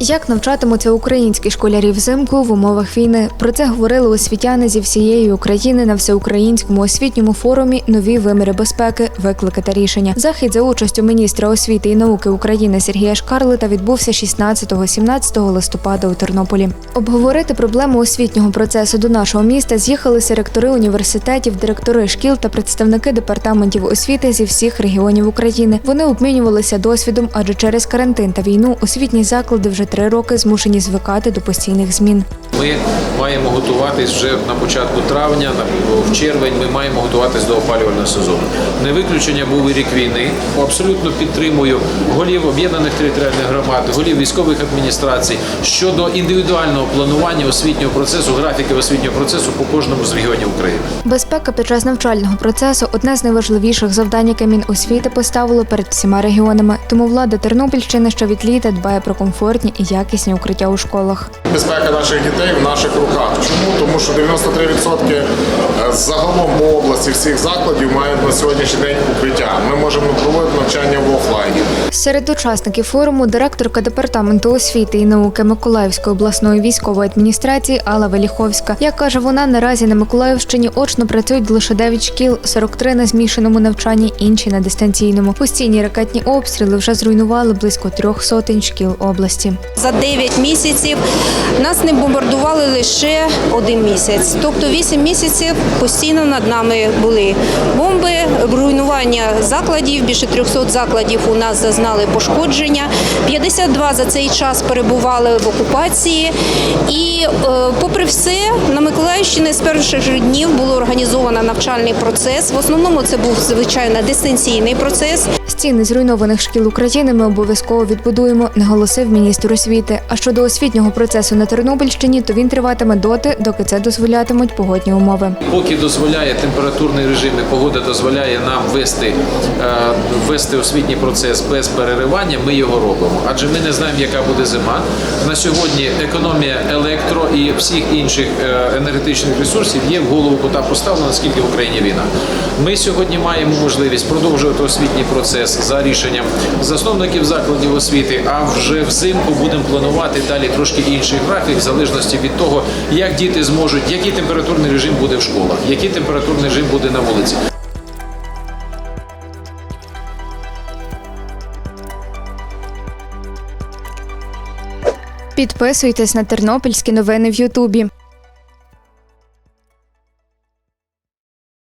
Як навчатимуться українські школярі взимку в умовах війни? Про це говорили освітяни зі всієї України на всеукраїнському освітньому форумі Нові виміри безпеки, виклики та рішення. Захід за участю міністра освіти і науки України Сергія Шкарлета відбувся 16-17 листопада у Тернополі. Обговорити проблему освітнього процесу до нашого міста з'їхалися ректори університетів, директори шкіл та представники департаментів освіти зі всіх регіонів України. Вони обмінювалися досвідом, адже через карантин та війну освітні заклади вже три роки змушені звикати до постійних змін. Ми маємо готуватись вже на початку травня, в червень. Ми маємо готуватись до опалювального сезону. Не виключення був і рік війни. Абсолютно підтримую голів об'єднаних територіальних громад, голів військових адміністрацій щодо індивідуального планування освітнього процесу, графіки освітнього процесу по кожному з регіонів України. Безпека під час навчального процесу одне з найважливіших завдань, яке Міносвіти поставило перед всіма регіонами. Тому влада Тернопільщини ще від літа дбає про комфортні і якісні укриття у школах. Безпека наших дітей в наших руках. Чому? Тому що 93% загалом по області всіх закладів мають на сьогоднішній день укриття. Ми можемо проводити навчання в офлайні. Серед учасників форуму директорка департаменту освіти і науки Миколаївської обласної військової адміністрації Алла Веліховська. Як каже вона, наразі на Миколаївщині очно працюють лише 9 шкіл, 43 на змішаному навчанні, інші на дистанційному. Постійні ракетні обстріли вже зруйнували близько трьох сотень шкіл області. За 9 місяців нас не бомбардували лише один місяць. Тобто 8 місяців постійно над нами були бомби, руйнування закладів. Більше 300 закладів у нас зазнали пошкодження. 52 за цей час перебували в окупації. І е, попри все, на Миколаївщині з перших днів було організовано навчальний процес. В основному це був звичайно дистанційний процес. Стіни зруйнованих шкіл України ми обов'язково відбудуємо, наголосив міністр освіти. А щодо освітнього процесу на Тернопільщині, то він триватиме доти, доки це дозволятимуть погодні умови. Поки дозволяє температурний режим і погода дозволяє нам вести, е, вести освітній процес без переривання, ми його робимо. Адже ми не знаємо, яка буде зима. На сьогодні економія електро і всіх інших е, енергетичних ресурсів є в голову кота поставлена, наскільки в Україні війна. Ми сьогодні маємо можливість продовжувати освітній процес за рішенням засновників закладів освіти. А вже взимку будемо планувати далі трошки інший графік, в залежності від того, як діти зможуть, який температурний режим буде в школах, який температурний режим буде на вулиці. Підписуйтесь на тернопільські новини в Ютубі.